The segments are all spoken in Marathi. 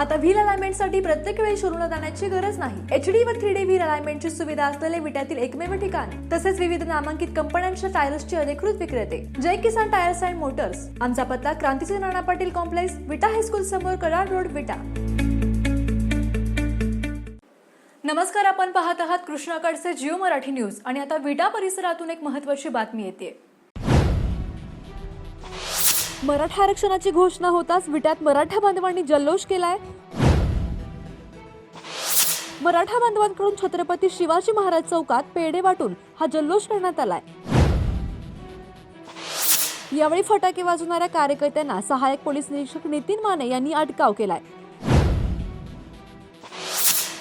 आता व्हील अलाइनमेंटसाठी प्रत्येक वेळी शोरूमला जाण्याची गरज नाही. एच डी व थ्री डी व्हील अलाइनमेंटची सुविधा असलेले विट्यातील एकमेव ठिकाण तसेच विविध नामांकित कंपन्यांच्या टायर्सचे अधिकृत विक्रेते. Jai Kisan tyres and motors. आमचा पत्ता क्रांतीचे Nana Patil complex Vita high school समोर कराड रोड विटा. नमस्कार आपण पाहत आहात कृष्णाकडचे जिओ मराठी न्यूज. आणि आता विटा परिसरातून एक महत्वाची बातमी येते मराठा आरक्षणाची घोषणा होताच विट्यात मराठा बांधवांनी जल्लोष केलाय. मराठा बांधवांकडून छत्रपती शिवाजी महाराज चौकात पेढे वाटून हा जल्लोष करण्यात आलाय. यावेळी फटाके वाजवणाऱ्या कार्यकर्त्यांना सहाय्यक पोलीस निरीक्षक नितीन माने यांनी अटकाव केलाय.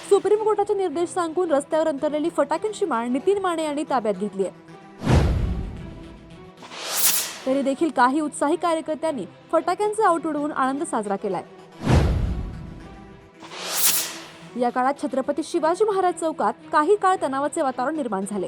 सुप्रीम कोर्टाचे निर्देश सांगून रस्त्यावर अंतरलेली फटाक्यांची माळ नितीन माने यांनी ताब्यात घेतली आहे. तरी देखील काही उत्साही कार्यकर्त्यांनी फटाक्यांचा आऊट उडवून आनंद साजरा केलाय. या काळात छत्रपती शिवाजी महाराज चौकात काही काळ तणावाचे वातावरण निर्माण झाले.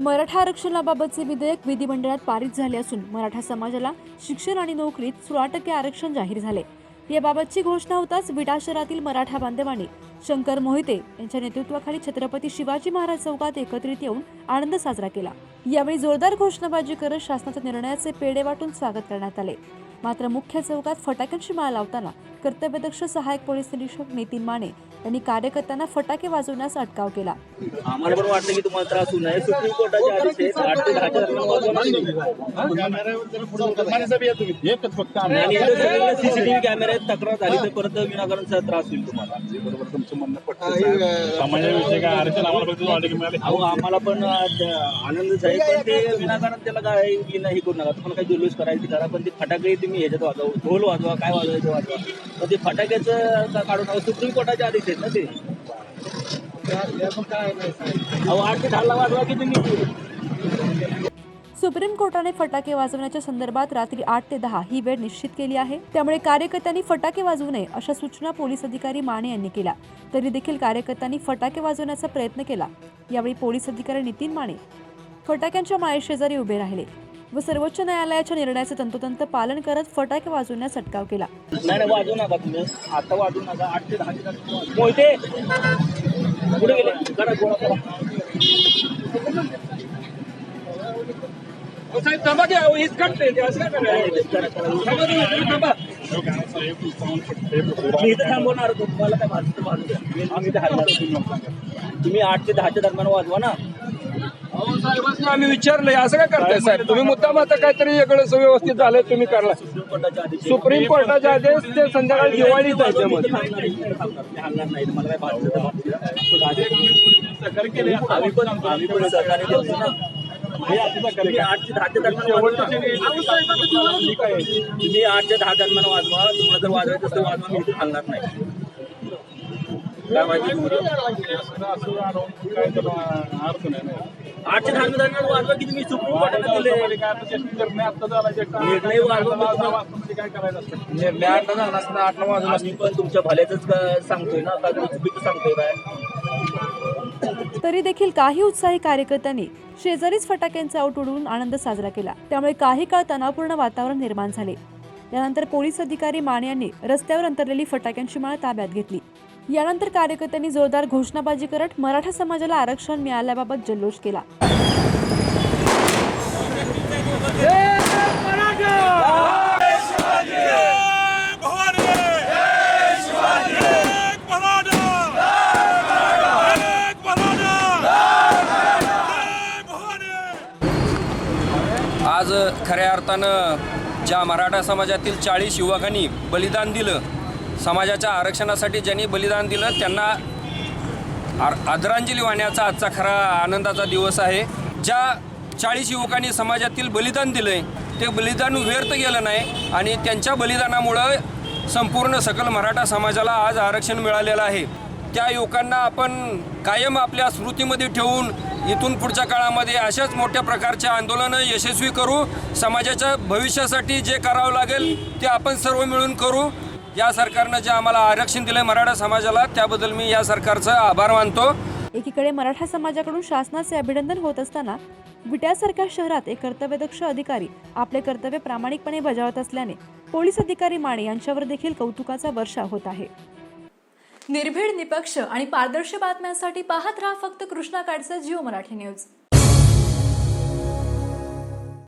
मराठा आरक्षणाबाबतचे विधेयक विधिमंडळात पारित झाले असून मराठा समाजाला शिक्षण आणि नोकरीत सोळा टक्के आरक्षण जाहीर झाले. याबाबतची घोषणा होताच विटा शहरातील मराठा बांधवांनी शंकर मोहिते यांच्या नेतृत्वाखाली छत्रपती शिवाजी महाराज चौकात एकत्रित येऊन आनंद साजरा केला. यावेळी जोरदार घोषणाबाजी करत शासनाच्या निर्णयाचे पेढे वाटून स्वागत करण्यात आले. मात्र मुख्य चौकात फटाक्यांची माळ लावताना कर्तव्यदक्ष सहाय्यक पोलीस निरीक्षक नितीन माने यांनी कार्यकर्त्यांना फटाके वाजवण्यास अटकाव केला. आम्हाला पण वाटतं की तुम्हाला त्रास होऊ नये. सुप्रीम कोर्टाचे आदेश आहेत. आठ ते दहाच्या दरम्यान वाजवा एकच फक्त आम्ही. आणि इथे सगळीकडे सीसीटीव्ही कॅमेरे आहेत. तक्रार झाली तर परत विनाकारणचा त्रास होईल तुम्हाला. बरोबर तुमचं म्हणणं पटतं काय? आम्हाला फक्त वाटलं की मिळाले. अहो आम्हाला पण आज आनंदच आहे. पण ते विनाकारण त्याला काय विना हे करू नका. तुम्हाला काही जुलूस करायची करा. पण ते फटाके तुम्ही ह्याच्यात वाजवा. ढोल वाजवा. काय वाजवायचं वाजवा. मग ते फटाक्याचं काढून सुप्रीम कोर्टाचे आदेश आहेत ना ते. अहो आठ ते दहाला वाजवा की तुम्ही? सुप्रीम कोर्टाने फटाके वाजवण्याच्या संदर्भात रात्री आठ ते दहा ही वेळ निश्चित केली आहे. त्यामुळे कार्यकर्त्यांनी फटाके वाजवू नये अशा सूचना पोलीस अधिकारी माने यांनी केल्या. तरी देखील कार्यकर्त्यांनी फटाके वाजवण्याचा प्रयत्न केला. यावेळी पोलीस अधिकारी नितीन माने फटाक्यांच्या माळेशेजारी उभे राहिले. व सर्वोच्च न्यायालयाच्या निर्णयाचे तंतोतंत पालन करत फटाके वाजवण्यास अटकाव केला. नाही नाही वाजवू नका तुम्ही. आता वाजवू नका. आठ ते दहा मोहिते! कुठे गेले? थांबवणार तुम्हाला काय तुम्ही आठ ते दहाच्या दरम्यान वाजवा ना. आम्ही विचारलंय असं काय करताय साहेब? तुम्ही मुद्दाम आता काहीतरी इकडे व्यवस्थित झालंय तुम्ही करला सुप्रीम कोर्टाच्या आदेश सुप्रीम कोर्टाचे आदेश ते संध्याकाळी दिवाळीत हे तुम्ही आठ ते दहाच्या दरम्यान वाजवा. तुम्ही आठ ते दहा दरम्यान वाजवा तुम्हाला जर वाजवायचं असेल वाजवा. मी इथं हलणार नाही काय माहिती दहा वाजवा की तुम्ही सुप्रीम कोर्टाने दिले. आता आता चेष्टा. निर्णय वाजवा असतं? निर्णय आठ झाला नऊ वाजून आम्ही पण तुमच्या भल्याच सांगतोय ना का चुकीचं सांगतोय काय तरी देखील काही उत्साही कार्यकर्त्यांनी शेजारीच फटाक्यांचा आऊट उडवून आनंद साजरा केला. त्यामुळे काही काळ तणावपूर्ण वातावरण निर्माण झाले. यानंतर पोलीस अधिकारी माने यांनी रस्त्यावर अंतरलेली फटाक्यांची माळ ताब्यात घेतली. यानंतर कार्यकर्त्यांनी जोरदार घोषणाबाजी करत मराठा समाजाला आरक्षण मिळाल्याबाबत जल्लोष केला. आज खऱ्या अर्थानं ज्या मराठा समाजातील चाळीस युवकांनी बलिदान दिलं समाजाच्या आरक्षणासाठी ज्यांनी बलिदान दिलं त्यांना आर आदरांजली वाहण्याचा आजचा खरा आनंदाचा दिवस आहे. ज्या चाळीस युवकांनी समाजातील बलिदान दिलं आहे ते बलिदान व्यर्थ गेलं नाही आणि त्यांच्या बलिदानामुळं संपूर्ण सकल मराठा समाजाला आज आरक्षण मिळालेलं आहे. त्या युवकांना आपण कायम आपल्या स्मृतीमध्ये ठेवून इथून पुढच्या काळामध्ये अशाच मोठ्या प्रकारच्या आंदोलनं यशस्वी करू समाजाच्या भविष्यासाठी जे करावं लागेल ते आपण सर्व मिळून करू. या सरकारनं जे आम्हाला आरक्षण दिलं मराठा समाजाला त्याबद्दल मी या सरकारचं आभार मानतो. एकीकडे मराठा समाजाकडून शासनाचे अभिनंदन होत असताना विट्यासारख्या शहरात एक कर्तव्यदक्ष अधिकारी आपले कर्तव्य प्रामाणिकपणे बजावत असल्याने पोलीस अधिकारी माने यांच्यावर देखील कौतुकाचा वर्षाव होत आहे. निर्भीड निपक्ष आणि पारदर्शी बातम्यांसाठी पाहत राहा फक्त कृष्णा काडचा जिओ मराठी न्यूज.